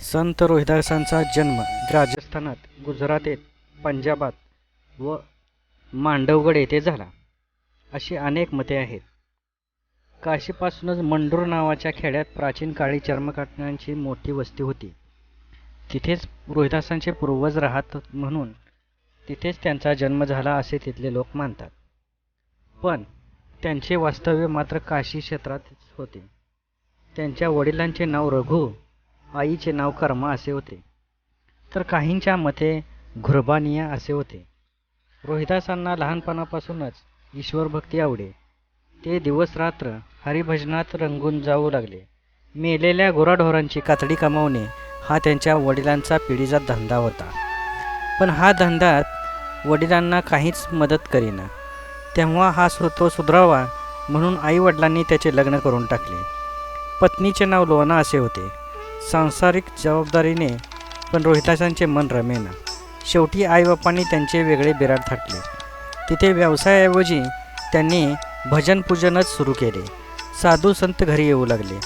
संत रोहिदासांचा जन्म राजस्थानात गुजरातेत पंजाबात व मांडवगड येथे झाला. अशी अनेक मते आहेत. काशीपासूनच मंडूर नावाच्या खेड्यात प्राचीन काळी चर्मकारांची मोठी वस्ती होती. तिथेच रोहिदासांचे पूर्वज राहत म्हणून तिथेच त्यांचा जन्म झाला असे तिथले लोक मानतात. पण त्यांचे वास्तव्य मात्र काशी क्षेत्रात होते. त्यांच्या वडिलांचे नाव रघु आईचे नाव कर्मा असे होते. तर काहींच्या मते घुरबानिया असे होते. रोहिदासांना लहानपणापासूनच ईश्वरभक्ती आवडे. ते दिवस रात्र हरिभजनात रंगून जाऊ लागले. मेलेल्या गुराढोरांची कातडी कमावणे हा त्यांच्या वडिलांचा पिढीचा धंदा होता. पण हा धंदा वडिलांना काहीच मदत करीना. तेव्हा हा सु तो सुधरावा म्हणून आईवडिलांनी त्याचे लग्न करून टाकले. पत्नीचे नाव लोना असे होते. सांसारिक जबाबदारीने पण रोहिताशांचे मन रमेना. शेवटी आईबापांनी त्यांचे वेगळे बिराड थाटले. तिथे व्यवसायाऐवजी त्यांनी भजन पूजनच सुरू केले. साधू संत घरी येऊ लागले.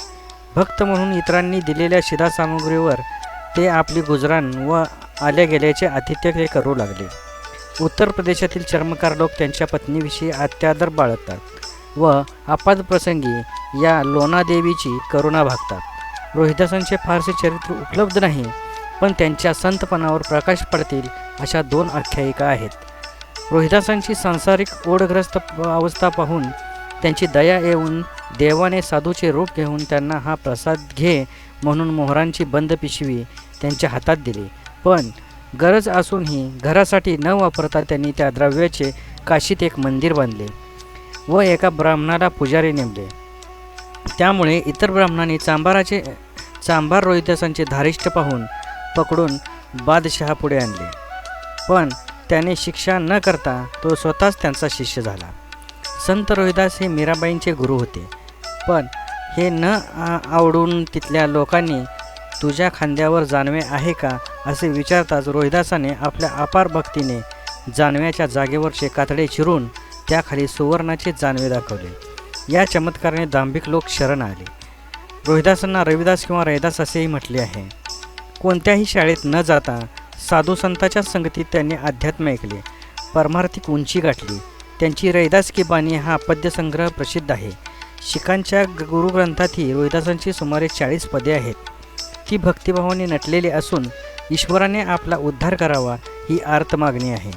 भक्त म्हणून इतरांनी दिलेल्या शिधासामुग्रीवर ते आपली गुजराण व आल्या गेल्याचे आतिथ्य ते करू लागले. उत्तर प्रदेशातील चर्मकार लोक त्यांच्या पत्नीविषयी अत्यादर बाळगतात व आपादप्रसंगी या लोणादेवीची करुणा भागतात. रोहिदासांचे फारसे चरित्र उपलब्ध नाही पण त्यांच्या संतपणावर प्रकाश पडतील अशा दोन आख्यायिका आहेत. रोहिदासांची सांसारिक ओढग्रस्त अवस्था पाहून त्यांची दया येऊन देवाने साधूचे रूप घेऊन त्यांना हा प्रसाद घे म्हणून मोहरांची बंद पिशवी त्यांच्या हातात दिली. पण गरज असूनही घरासाठी न वापरता त्यांनी त्या द्रव्याचे काशीत एक मंदिर बांधले व एका ब्राह्मणाला पुजारी नेमले. त्यामुळे इतर ब्राह्मणांनी चांभाराचे चांभार रोहिदासांचे धारिष्ट पाहून पकडून बादशहापुढे आणले. पण त्याने शिक्षा न करता तो स्वतःच त्यांचा शिष्य झाला. संत रोहिदास हे मीराबाईंचे गुरु होते. पण हे न आवडून तिथल्या लोकांनी तुझ्या खांद्यावर जानवे आहे का असे विचारताच रोहिदासाने आपल्या अपार भक्तीने जानव्याच्या जागेवरचे कातडे चिरून त्याखाली सुवर्णाचे जानवे दाखवले. या चमत्काराने दांभिक लोक शरण आले. रोहिदासांना रविदास किंवा रैदास असेही म्हटले आहे. कोणत्याही शाळेत न जाता साधू संताच्या संगतीत त्यांनी अध्यात्म ऐकले. परमार्थिक उंची गाठली. त्यांची रैदास की बाणी हा पद्यसंग्रह प्रसिद्ध आहे. शिखांच्या गुरुग्रंथातही रोहिदासांची सुमारे चाळीस पदे आहेत. ती भक्तिभावाने नटलेली असून ईश्वराने आपला उद्धार करावा ही आर्त मागणी आहे.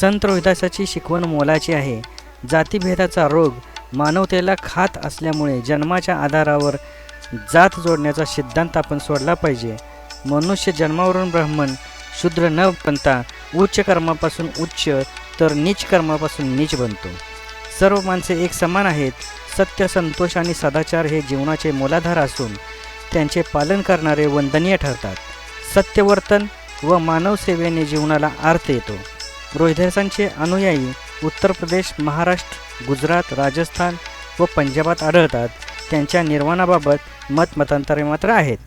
संत रोहिदासाची शिकवण मोलाची आहे. जातीभेदाचा रोग मानवतेला खात असल्यामुळे जन्माच्या आधारावर जात जोडण्याचा सिद्धांत आपण सोडला पाहिजे. मनुष्य जन्मावरून ब्राह्मण शूद्र न बनता उच्च कर्मापासून उच्च तर नीच कर्मापासून नीच बनतो. सर्व माणसे एक समान आहेत. सत्य संतोष आणि सदाचार हे जीवनाचे मूलाधार असून त्यांचे पालन करणारे वंदनीय ठरतात. सत्यवर्तन व मानवसेवेने जीवनाला अर्थ येतो. रोहिदासांचे अनुयायी उत्तर प्रदेश महाराष्ट्र गुजरात राजस्थान व पंजाबात आढळतात. त्यांच्या निर्माणाबाबत मतमतांतरे मात्र आहेत.